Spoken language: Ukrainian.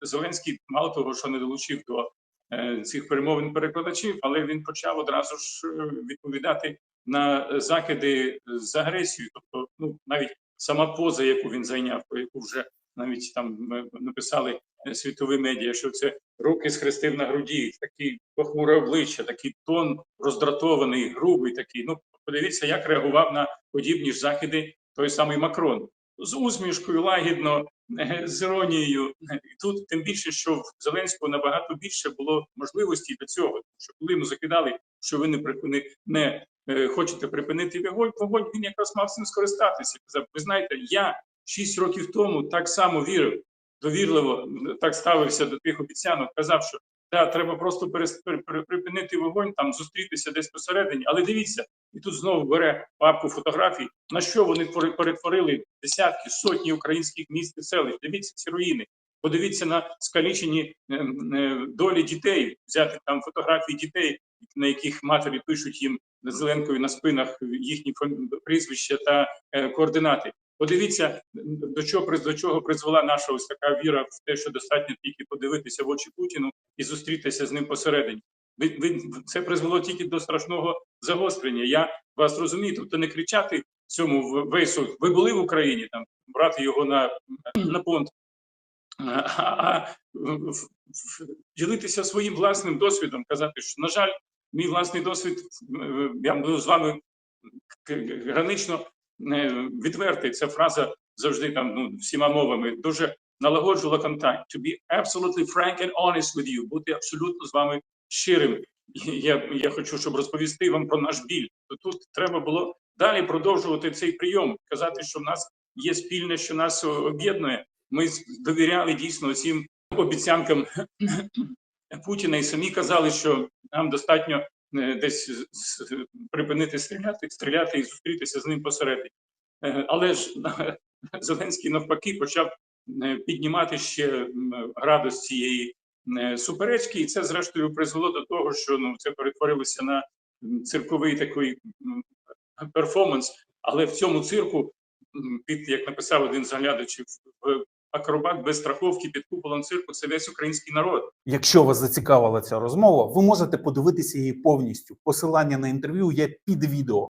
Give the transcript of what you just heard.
Зеленський мало того, що не долучив до е, цих перемовин перекладачів, але він почав одразу ж е, відповідати на закиди з агресією. Тобто, ну навіть сама поза, яку він зайняв, про яку вже навіть там е, написали світові медіа, що це руки схрестив на груді, такий похмуре обличчя, такий тон роздратований, грубий такий. Ну подивіться, як реагував на подібні ж закиди той самий Макрон з усмішкою, лагідно, е, з іронією. І тут тим більше, що в Зеленського набагато більше було можливостей до цього. Що коли йому закидали, що ви не припини, не е, хочете припинити вогонь, вогонь, він якраз мав цим скористатися. Казав, ви знаєте, я шість років тому так само вірив, довірливо так ставився до тих обіцянок, казав, що да, треба просто припинити вогонь, там зустрітися десь посередині. Але дивіться, і тут знову бере папку фотографій, на що вони пере- перетворили десятки, сотні українських міст і селищ. Дивіться ці руїни. Подивіться на скалічені е, е, долі дітей, взяти там фотографії дітей, на яких матері пишуть їм зеленкою на спинах їхні прізвища та е, координати. Подивіться, до чого до чого призвела наша ось така віра в те, що достатньо тільки подивитися в очі Путіну і зустрітися з ним посередині. Це призвело тільки до страшного загострення. Я вас розумію, тобто не кричати цьому вейсу. Ви були в Україні там брати його на, на понт, а, ділитися своїм власним досвідом, казати, що на жаль, мій власний досвід, е, я буду з вами гранично відвертий. Ця фраза завжди там ну, всіма мовами дуже налагоджувала контакт. To be absolutely frank and honest with you, бути абсолютно з вами щирим. Я, я хочу, щоб розповісти вам про наш біль. То тут треба було далі продовжувати цей прийом, казати, що в нас є спільне, що нас об'єднує. Ми довіряли дійсно цим обіцянкам Путіна і самі казали, що нам достатньо десь з- з- припинити стріляти, стріляти і зустрітися з ним посередині. Е, Але ж Зеленський навпаки почав е, піднімати ще градус цієї е, суперечки, і це зрештою призвело до того, що ну це перетворилося на цирковий такий перформанс. Але в цьому цирку, під як написав один з глядачів, акробат без страховки під куполом цирку це весь український народ. Якщо вас зацікавила ця розмова, ви можете подивитися її повністю. Посилання на інтерв'ю є під відео.